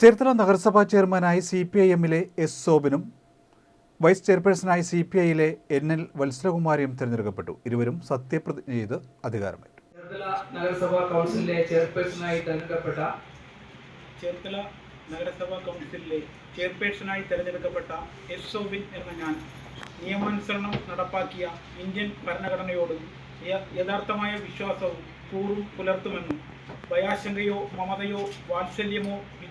ചേർത്തല നഗരസഭാ ചെയർമാനായി C P I എമ്മിലെ എസ് സോബിനും വൈസ് ചെയർപേഴ്സണായി സി പി ഐയിലെ എൻ എൽ വത്സലകുമാരിയും തിരഞ്ഞെടുക്കപ്പെട്ടു. ഇരുവരും സത്യപ്രതിജ്ഞ ചെയ്ത് അധികാരമേറ്റു. ചേർത്തല നഗരസഭാ കൗൺസിലിലെ ചെയർപേഴ്സണായി തിരഞ്ഞെടുക്കപ്പെട്ട ചേർത്തല നഗരസഭാ കൗൺസിലിലെ ചെയർപേഴ്സണായി തിരഞ്ഞെടുക്കപ്പെട്ട എസ് സോബിൻ എന്ന ഞാൻ നിയമാനുസരണം നടപ്പാക്കിയ ഇന്ത്യൻ ഭരണഘടനയോടും യഥാർത്ഥമായ വിശ്വാസവും കൂറും പുലർത്തുമെന്നും ഭയാശങ്കയോ മമതയോ വാത്സല്യമോ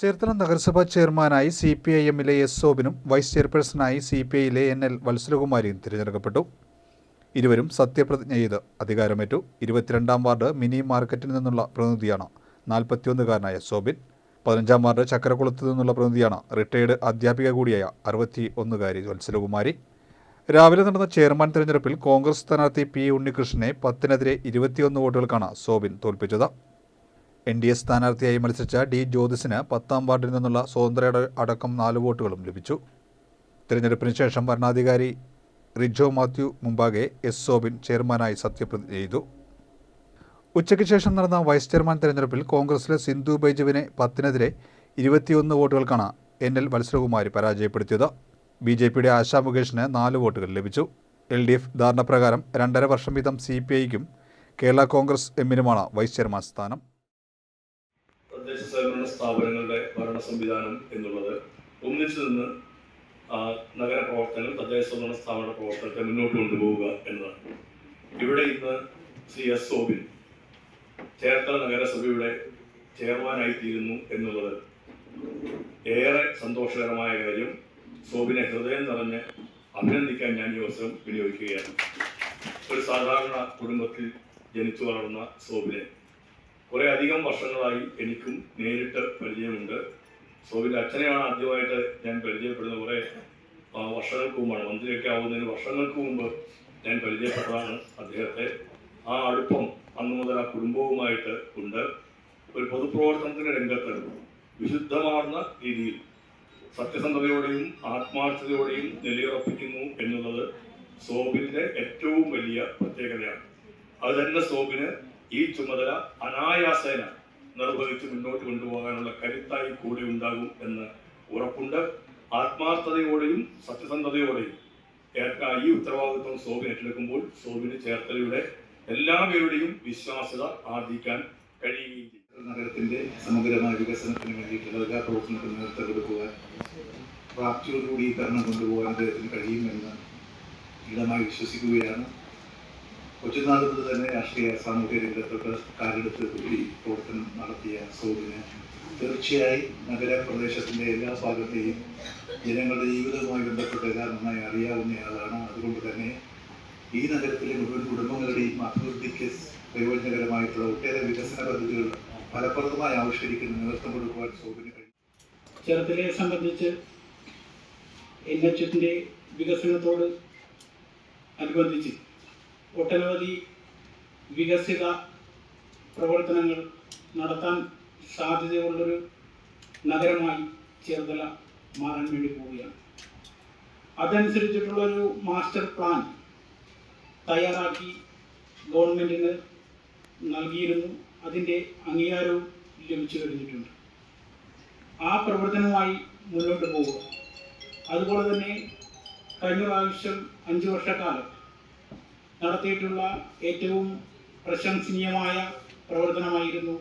ചേർത്തല നഗരസഭാ ചെയർമാനായി സി പി ഐ എമ്മിലെ എസ് സോബിനും വൈസ് ചെയർപേഴ്സണായി സി പി ഐയിലെ എൻ എൽ വത്സലകുമാരിയും തിരഞ്ഞെടുക്കപ്പെട്ടു. ഇരുവരും സത്യപ്രതിജ്ഞ ചെയ്ത് അധികാരമേറ്റു. ഇരുപത്തിരണ്ടാം വാർഡ് മിനി മാർക്കറ്റിൽ നിന്നുള്ള പ്രതിനിധിയാണ് നാൽപ്പത്തിയൊന്നുകാരനായ സോബിൻ. പതിനഞ്ചാം വാർഡ് ചക്കരക്കുളത്ത് നിന്നുള്ള പ്രതിനിധിയാണ് റിട്ടയേർഡ് അധ്യാപിക കൂടിയായ അറുപത്തി ഒന്നുകാരി വത്സലകുമാരി. രാവിലെ നടന്ന ചെയർമാൻ തെരഞ്ഞെടുപ്പിൽ കോൺഗ്രസ് സ്ഥാനാർത്ഥി പി ഉണ്ണികൃഷ്ണനെ പത്തിനെതിരെ ഇരുപത്തിയൊന്ന് വോട്ടുകൾക്കാണ് സോബിൻ തോൽപ്പിച്ചത്. എൻ ഡി എ സ്ഥാനാർത്ഥിയായി മത്സരിച്ച ഡി ജ്യോതിസിന് പത്താം വാർഡിൽ നിന്നുള്ള സ്വതന്ത്ര അടക്കം നാല് വോട്ടുകളും ലഭിച്ചു. തിരഞ്ഞെടുപ്പിന് ശേഷം ഭരണാധികാരി റിജോ മാത്യു മുമ്പാകെ എസ് സോബിൻ ചെയർമാനായി സത്യപ്രതിജ്ഞ ചെയ്തു. ഉച്ചയ്ക്ക് ശേഷം നടന്ന വൈസ് ചെയർമാൻ തെരഞ്ഞെടുപ്പിൽ കോൺഗ്രസിലെ സിന്ധു ബൈജുവിനെ പത്തിനെതിരെ ഇരുപത്തിയൊന്ന് വോട്ടുകൾക്കാണ് എൻ എൽ മത്സരകുമാരി പരാജയപ്പെടുത്തിയത്. ബി ജെ പിയുടെ ആശാ മുകേഷിന് നാല് വോട്ടുകൾ ലഭിച്ചു. എൽ ഡി എഫ് ധാരണപ്രകാരം രണ്ടര വർഷം വീതം സി പി ഐക്കും കേരള കോൺഗ്രസ് എമ്മിനുമാണ് വൈസ് ചെയർമാൻ സ്ഥാനം. തദ്ദേശ സ്വയംഭരണ സ്ഥാപനങ്ങളുടെ ഭരണ സംവിധാനം എന്നുള്ളത് ഒന്നിച്ചു നിന്ന് നഗര പ്രവർത്തനങ്ങൾ തദ്ദേശ സ്വയംഭരണ സ്ഥാപന പ്രവർത്തനത്തെ മുന്നോട്ട് കൊണ്ടുപോവുക എന്നതാണ്. ഇവിടെ ഇന്ന് സി എസ് സോബിൻ ചേർത്തല നഗരസഭയുടെ ചെയർമാനായിത്തീരുന്നു എന്നുള്ളത് ഏറെ സന്തോഷകരമായ കാര്യം. സോബിനെ ഹൃദയം നിറഞ്ഞ് അഭിനന്ദിക്കാൻ ഞാൻ ഈ അവസരം വിനിയോഗിക്കുകയാണ്. ഒരു സാധാരണ കുടുംബത്തിൽ ജനിച്ചു വളർന്ന സോബിനെ കുറെ അധികം വർഷങ്ങളായി എനിക്കും നേരിട്ട് പരിചയമുണ്ട്. സോബിന്റെ അച്ഛനെയാണ് ആദ്യമായിട്ട് ഞാൻ പരിചയപ്പെടുന്നത്. കുറെ വർഷങ്ങൾക്ക് മുമ്പാണ്. മന്ത്രിയൊക്കെ ആവുന്നതിന് വർഷങ്ങൾക്ക് മുമ്പ് ഞാൻ പരിചയപ്പെട്ടതാണ് അദ്ദേഹത്തെ. ആ അടുപ്പം അന്ന് മുതൽ ആ കുടുംബവുമായിട്ട് ഉണ്ട്. ഒരു പൊതുപ്രവർത്തനത്തിന്റെ രംഗത്ത് വിശുദ്ധമാർന്ന രീതിയിൽ സത്യസന്ധതയോടെയും ആത്മാർത്ഥതയോടെയും നിലയുറപ്പിക്കുന്നു എന്നുള്ളത് സോബിന്റെ ഏറ്റവും വലിയ പ്രത്യേകതയാണ്. അത് തന്നെ സോബിന് ഈ ചുമതല അനായാസേന നിർവഹിച്ച് മുന്നോട്ട് കൊണ്ടുപോകാനുള്ള കരുത്തായി കൂടെ ഉണ്ടാകും എന്ന് ഉറപ്പുണ്ട്. ആത്മാർത്ഥതയോടെയും സത്യസന്ധതയോടെയും ഈ ഉത്തരവാദിത്വം സോബിൻ ഏറ്റെടുക്കുമ്പോൾ സോബിന് ചേർത്തലയുടെ എല്ലാവരുടെയും വിശ്വാസ്യത ആർജിക്കാൻ കഴിയുകയും നഗരത്തിന്റെ സമഗ്രമായ വികസനത്തിന് വേണ്ടിയിട്ടുള്ള എല്ലാ പ്രവർത്തനത്തിനും നേതൃത്വം കൊടുക്കുവാൻ പ്രാപ്തിയോടുകൂടി ഈ ഭരണം കൊണ്ടുപോകാൻ അദ്ദേഹത്തിന് കഴിയുമെന്ന് ദൃഢമായി വിശ്വസിക്കുകയാണ്. കൊച്ചുനാൾ മുതൽ തന്നെ രാഷ്ട്രീയ സാമൂഹ്യ രംഗത്തൊക്കെ കാലെടുത്ത് കൂടി പ്രവർത്തനം നടത്തിയ സൗദിന് തീർച്ചയായും നഗരപ്രദേശത്തിന്റെ എല്ലാ ഭാഗത്തെയും ജനങ്ങളുടെ ജീവിതവുമായി ബന്ധപ്പെട്ട് എല്ലാം നന്നായി അറിയാവുന്നയാളാണ് അതുകൊണ്ട് തന്നെ ഈ നഗരത്തിലെ മുഴുവൻ കുടുംബങ്ങളുടെയും അഭിവൃദ്ധിക്ക് പ്രയോജനകരമായിട്ടുള്ള ഒട്ടേറെ വികസന പദ്ധതികൾ ഫലപ്രദമായി ആവിഷ്കരിക്കുന്ന നേതൃത്വം കൊടുക്കുവാൻ സൗദിന് കഴിയും. ചേർത്തലയെ സംബന്ധിച്ച് എൻ എച്ച് എസിന്റെ വികസനത്തോട് അനുബന്ധിച്ച് ഒട്ടനവധി വികസിത പ്രവർത്തനങ്ങൾ നടത്താൻ സാധ്യതയുള്ളൊരു നഗരമായി ചേർത്തല മാറാൻ വേണ്ടി പോവുകയാണ്. അതനുസരിച്ചിട്ടുള്ളൊരു മാസ്റ്റർ പ്ലാൻ തയ്യാറാക്കി ഗവൺമെന്റിന് നൽകിയിരുന്നു. അതിന്റെ അംഗീകാരവും ലഭിച്ചു കഴിഞ്ഞിട്ടുണ്ട്. ആ പ്രവർത്തനവുമായി മുന്നോട്ട് പോവുക. അതുപോലെ തന്നെ കഴിഞ്ഞ പ്രാവശ്യം അഞ്ച് വർഷക്കാലം നടത്തിയിട്ടുള്ള ഏറ്റവും പ്രശംസനീയമായ പ്രവർത്തനമായിരുന്നു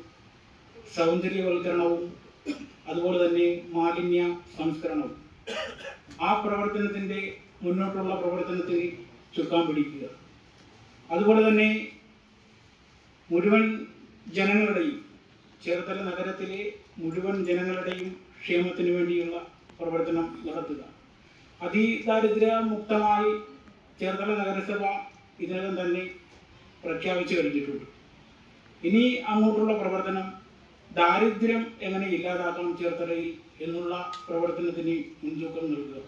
സൗന്ദര്യവൽക്കരണവും അതുപോലെ തന്നെ മാലിന്യ സംസ്കരണവും. ആ പ്രവർത്തനത്തിന്റെ മുന്നോട്ടുള്ള പ്രവർത്തനത്തിൽ ചുക്കാൻ പിടിക്കുക. അതുപോലെ തന്നെ മുഴുവൻ ജനങ്ങളുടെയും ചേർത്തല നഗരത്തിലെ മുഴുവൻ ജനങ്ങളുടെയും ക്ഷേമത്തിന് വേണ്ടിയുള്ള പ്രവർത്തനം നടത്തുക. അതിദാരിദ്ര്യമുക്തമായി ചേർത്തല നഗരസഭ ഇതിനകം തന്നെ പ്രഖ്യാപിച്ചു കഴിഞ്ഞിട്ടുണ്ട്. ഇനി അങ്ങോട്ടുള്ള പ്രവർത്തനം ദാരിദ്ര്യം എങ്ങനെ ഇല്ലാതാക്കാം ചേർത്തലയിൽ എന്നുള്ള പ്രവർത്തനത്തിന് മുൻതൂക്കം നൽകുക.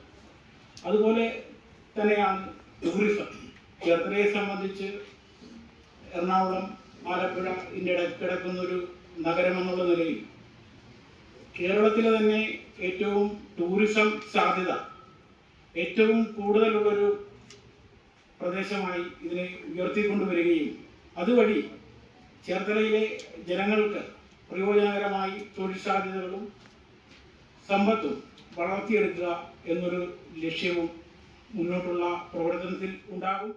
അതുപോലെ തന്നെയാണ് ടൂറിസം ചേർത്തലയെ സംബന്ധിച്ച് എറണാകുളം ആലപ്പുഴ ഇതിന്റെ കിടക്കുന്നൊരു നഗരമെന്നുള്ള നിലയിൽ കേരളത്തിലെ തന്നെ ഏറ്റവും ടൂറിസം സാധ്യത ഏറ്റവും കൂടുതലുള്ളൊരു പ്രദേശമായി ഇതിനെ ഉയർത്തിക്കൊണ്ടുവരികയും അതുവഴി ചേർത്തലയിലെ ജനങ്ങൾക്ക് പ്രയോജനകരമായി തൊഴിൽ സാധ്യതകളും സമ്പത്തും വളർത്തിയെടുക്കുക എന്നൊരു ലക്ഷ്യവും മുന്നോട്ടുള്ള പ്രവർത്തനത്തിൽ ഉണ്ടാകും.